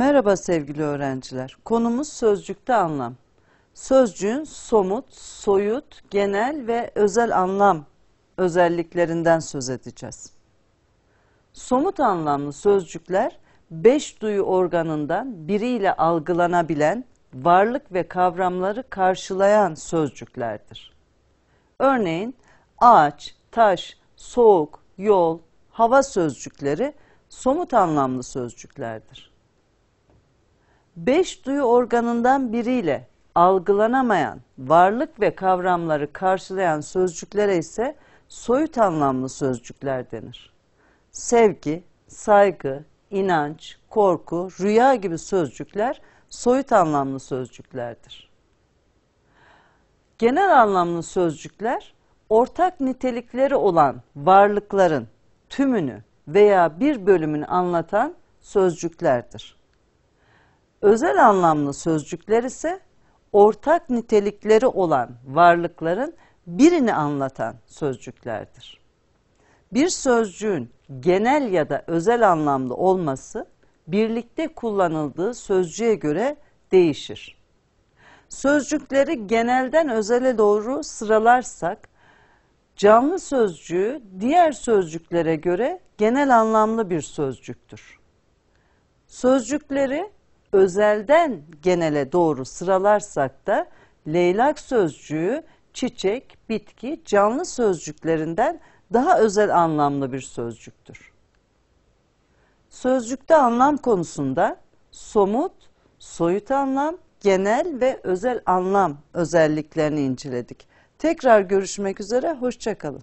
Merhaba sevgili öğrenciler. Konumuz sözcükte anlam. Sözcüğün somut, soyut, genel ve özel anlam özelliklerinden söz edeceğiz. Somut anlamlı sözcükler beş duyu organından biriyle algılanabilen varlık ve kavramları karşılayan sözcüklerdir. Örneğin ağaç, taş, soğuk, yol, hava sözcükleri somut anlamlı sözcüklerdir. Beş duyu organından biriyle algılanamayan varlık ve kavramları karşılayan sözcüklere ise soyut anlamlı sözcükler denir. Sevgi, saygı, inanç, korku, rüya gibi sözcükler soyut anlamlı sözcüklerdir. Genel anlamlı sözcükler ortak nitelikleri olan varlıkların tümünü veya bir bölümünü anlatan sözcüklerdir. Özel anlamlı sözcükler ise ortak nitelikleri olan varlıkların birini anlatan sözcüklerdir. Bir sözcüğün genel ya da özel anlamlı olması birlikte kullanıldığı sözcüğe göre değişir. Sözcükleri genelden özele doğru sıralarsak canlı sözcüğü diğer sözcüklere göre genel anlamlı bir sözcüktür. Sözcükleri özelden genele doğru sıralarsak da leylak sözcüğü çiçek, bitki, canlı sözcüklerinden daha özel anlamlı bir sözcüktür. Sözcükte anlam konusunda somut, soyut anlam, genel ve özel anlam özelliklerini inceledik. Tekrar görüşmek üzere, hoşçakalın.